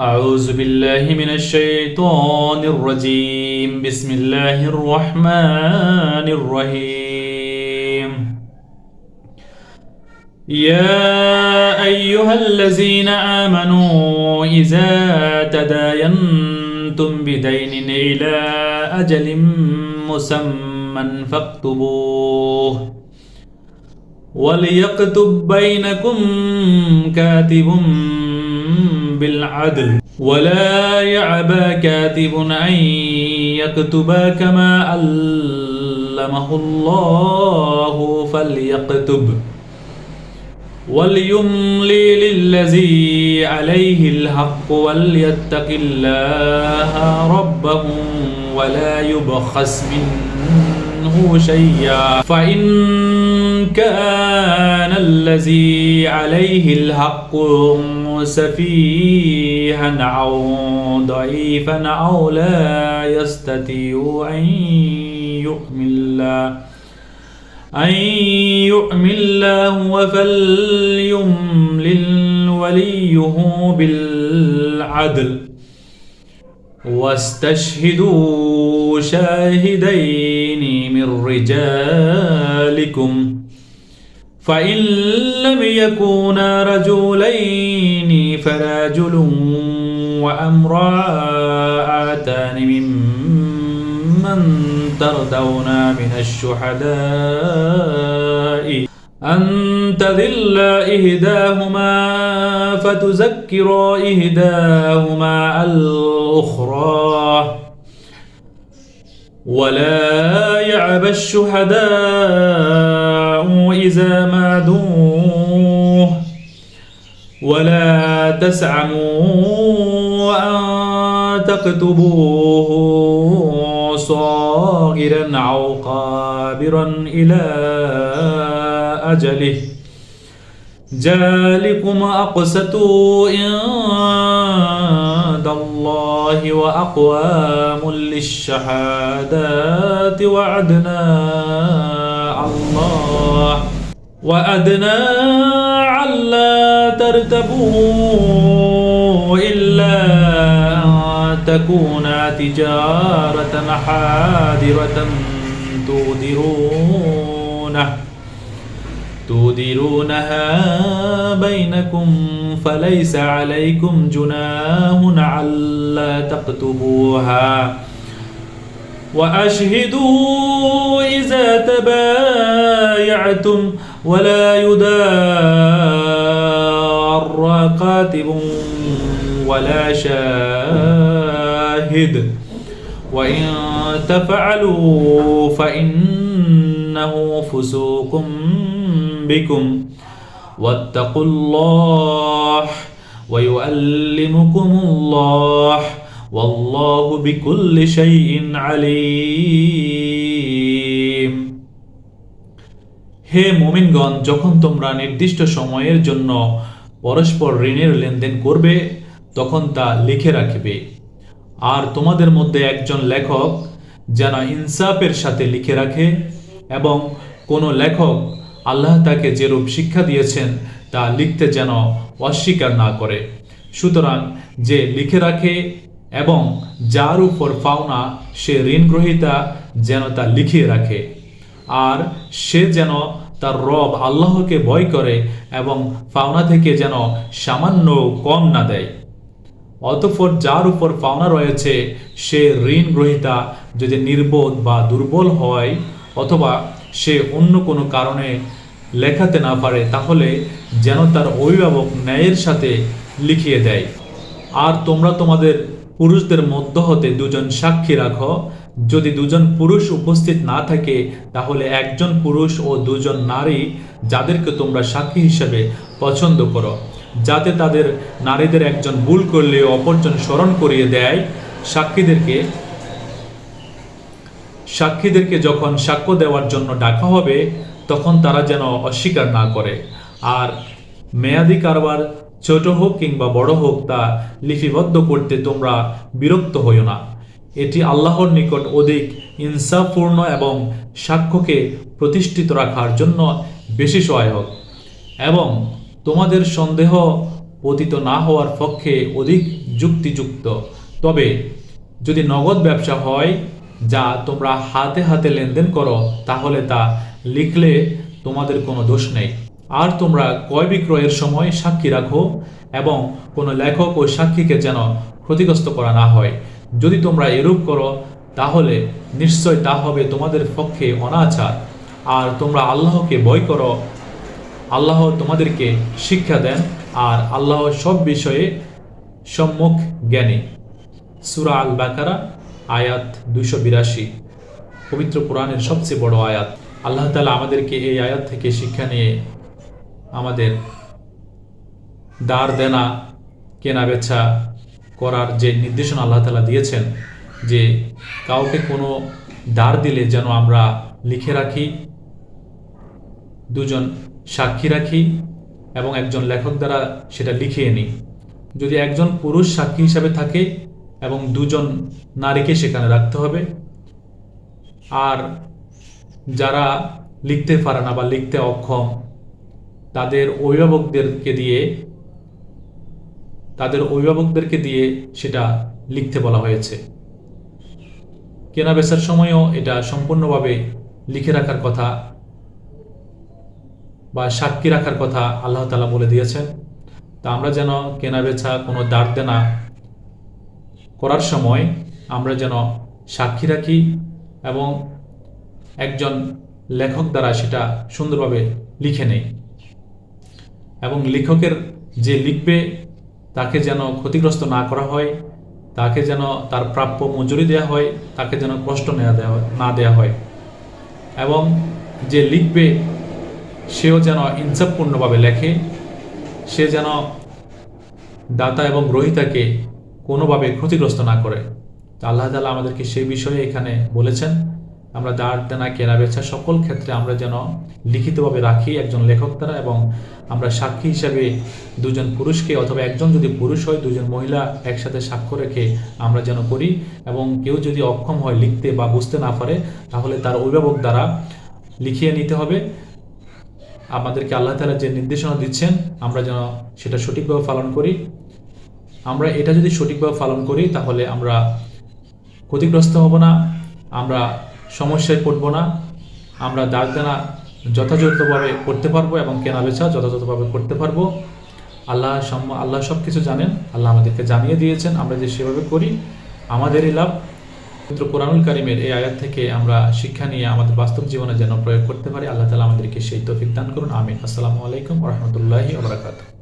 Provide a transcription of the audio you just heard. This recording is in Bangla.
أعوذ بالله من الشيطان الرجيم. بسم الله الرحمن الرحيم. يا أيها الذين آمنوا إذا تداينتم بدين إلى أجل مسمى فاكتبوه. وليكتب بينكم كاتب بالعدل. ولا يعبى كاتب أن يكتب كما علمه الله فليكتب. وليملي للذي عليه الحق وليتق الله ربه ولا يبخس منه شيئا. فإن كان الذي عليه الحق سفيها أو ضعيفا أو لا يستطيع أن يؤمن أن يؤمن الله فليملل وليه بالعدل. واستشهدوا شاهدين من رجالكم. فإن لم يكونا رجلين فرجل وأمرأتان ممن ترضون من الشهداء أن تذل إهداهما فتذكر إهداهما الأخرى ولا يعب الشهداء إذا ما دوه ولا تسعموا أن تكتبوه صاغرا أو قابرا إلى أجله ذلكم أقسط عند الله وأقوام للشهادات وعدنا الله وأدنى ألا ترتبوا إلا أن تكون تجارة حاضرة تودرونه. تودرونها بينكم فليس عليكم جناه ألا تكتبوها وأشهدوا إذا تبايعتم ولا يدار كاتب ولا شاهد. وإن تفعلوا فإنه فسوق بكم واتقوا الله ويؤلمكم الله والله بكل شيء عليم হে মোমিনগণ যখন তোমরা নির্দিষ্ট সময়ের জন্য পরস্পর ঋণের লেনদেন করবে তখন তা লিখে রাখবে আর তোমাদের মধ্যে একজন লেখক যেন ইনসাফের সাথে লিখে রাখে এবং কোনো লেখক আল্লাহ তাকে যেরূপ শিক্ষা দিয়েছেন, তা লিখতে যেন অস্বীকার না করে। সুতরাং যে লিখে রাখে এবং যার উপর পাওনা, সে ঋণ গ্রহীতা যেন তা লিখিয়ে রাখে। আর সে যেন তার রব আল্লাহকে ভয় করে এবং পাওনা থেকে যেন সামান্য কম না দেয়। অতঃপর যার উপর পাওনা রয়েছে, সে ঋণ গ্রহীতা যদি নির্বোধ বা দুর্বল হয়, অথবা সে অন্য কোনো কারণে লেখাতে না পারে, তাহলে যেন তার অভিভাবক ন্যায়ের সাথে লিখিয়ে দেয়। আর তোমরা তোমাদের পুরুষদের মধ্য হতে দুজন সাক্ষী রাখো। যদি দুজন পুরুষ উপস্থিত না থাকে, তাহলে একজন পুরুষ ও দুজন নারী যাদেরকে তোমরা সাক্ষী হিসেবে পছন্দ করো, যাতে তাদের নারীদের একজন ভুল করলে অপরজন স্মরণ করিয়ে দেয়। সাক্ষীদেরকে সাক্ষীদেরকে যখন সাক্ষ্য দেওয়ার জন্য ডাকা হবে, তখন তারা যেন অস্বীকার না করে। আর মেয়াদি কারবার ছোট হোক কিংবা বড় হোক, তা লিপিবদ্ধ করতে তোমরা বিরক্ত হইও না। এটি আল্লাহর নিকট অধিক ইনসাফপূর্ণ এবং সাক্ষ্যকে প্রতিষ্ঠিত রাখার জন্য বেশি সহায়ক। এবং তোমাদের সন্দেহ পতিত না হওয়ার পক্ষে অধিক যুক্তিযুক্ত। তবে যদি নগদ ব্যবসা হয় যা তোমরা হাতে হাতে লেনদেন করো, তাহলে তা লিখলে তোমাদের কোনো দোষ নেই। আর তোমরা ক্রয় বিক্রয়ের সময় সাক্ষী রাখো এবং কোনো লেখক ও সাক্ষীকে যেন ক্ষতিগ্রস্ত করা না হয়। যদি তোমরা এরূপ করো, তাহলে নিশ্চয় তা হবে তোমাদের পক্ষে অনাচার। আর তোমরা আল্লাহকে ভয় করো, আল্লাহ তোমাদেরকে শিক্ষা দেন, আর আল্লাহ সব বিষয়ে সম্মুখ জ্ঞানী। সুরা আল বাকারা আয়াত দুইশো বিরাশি, পবিত্র কোরআনের সবচেয়ে বড় আয়াত। আল্লাহ তালা আমাদেরকে এই আয়াত থেকে শিক্ষা নিয়ে আমাদের দার দেনা কেনা বেচা করার যে নির্দেশনা আল্লাহ তালা দিয়েছেন, যে কাউকে কোনো দার দিলে যেন আমরা লিখে রাখি, দুজন সাক্ষী রাখি এবং একজন লেখক দ্বারা সেটা লিখিয়ে নিই। যদি একজন পুরুষ সাক্ষী হিসাবে থাকে এবং দুজন নারীকে সেখানে রাখতে হবে। আর যারা লিখতে পারে না বা লিখতে অক্ষম, তাদের অভিভাবকদেরকে দিয়ে, তাদের অভিভাবকদেরকে দিয়ে সেটা লিখতে বলা হয়েছে। কেনা বেচার সময়ও এটা সম্পূর্ণভাবে লিখে রাখার কথা বা সাক্ষী রাখার কথা আল্লাহ তালা বলে দিয়েছেন। তা আমরা যেন কেনা বেচা কোনো দাঁড় দেনা করার সময় আমরা যেন সাক্ষী রাখি এবং একজন লেখক দ্বারা সেটা সুন্দরভাবে লিখে নেই। এবং লেখকের যে লিখবে, তাকে যেন ক্ষতিগ্রস্ত না করা হয়, তাকে যেন তার প্রাপ্য মজুরি দেওয়া হয়, তাকে যেন কষ্ট নেওয়া দেওয়া না দেওয়া হয়। এবং যে লিখবে, সেও যেন ইনসাফপূর্ণভাবে লেখে, সে যেন দাতা এবং গ্রহিতাকে কোনোভাবে ক্ষতিগ্রস্ত না করে। তা আল্লাহ তালা আমাদেরকে সেই বিষয়ে এখানে বলেছেন, আমরা দাঁড়, দেনা, কেনা, বেচা সকল ক্ষেত্রে আমরা যেন লিখিতভাবে রাখি একজন লেখক দ্বারা এবং আমরা সাক্ষী হিসাবে দুজন পুরুষকে অথবা একজন যদি পুরুষ হয়, দুজন মহিলা একসাথে সাক্ষ্য রেখে আমরা যেন করি এবং কেউ যদি অক্ষম হয় লিখতে বা বুঝতে না পারে, তাহলে তার অভিভাবক দ্বারা লিখিয়ে নিতে হবে। আমাদেরকে আল্লাহ তালা যে নির্দেশনা দিচ্ছেন, আমরা যেন সেটা সঠিকভাবে পালন করি। আমরা এটা যদি সঠিকভাবে পালন করি, তাহলে আমরা ক্ষতিগ্রস্ত হব না, আমরা সমস্যায় পড়ব না, আমরা দাগ দেনা যথাযথভাবে করতে পারব এবং কেনা বেচা যথাযথভাবে করতে পারব। আল্লাহ আল্লাহ সব কিছু জানেন, আল্লাহ আমাদেরকে জানিয়ে দিয়েছেন, আমরা যে সেভাবে করি, আমাদেরই লাভ। পবিত্র কোরআনুল কারিমের এই আয়াত থেকে আমরা শিক্ষা নিয়ে আমাদের বাস্তব জীবনে যেন প্রয়োগ করতে পারি, আল্লাহ তালা আমাদেরকে সেই তৌফিক দান করুন, আমিন। আসসালামু আলাইকুম রহমতুল্লাহি ওবরাকাতুহ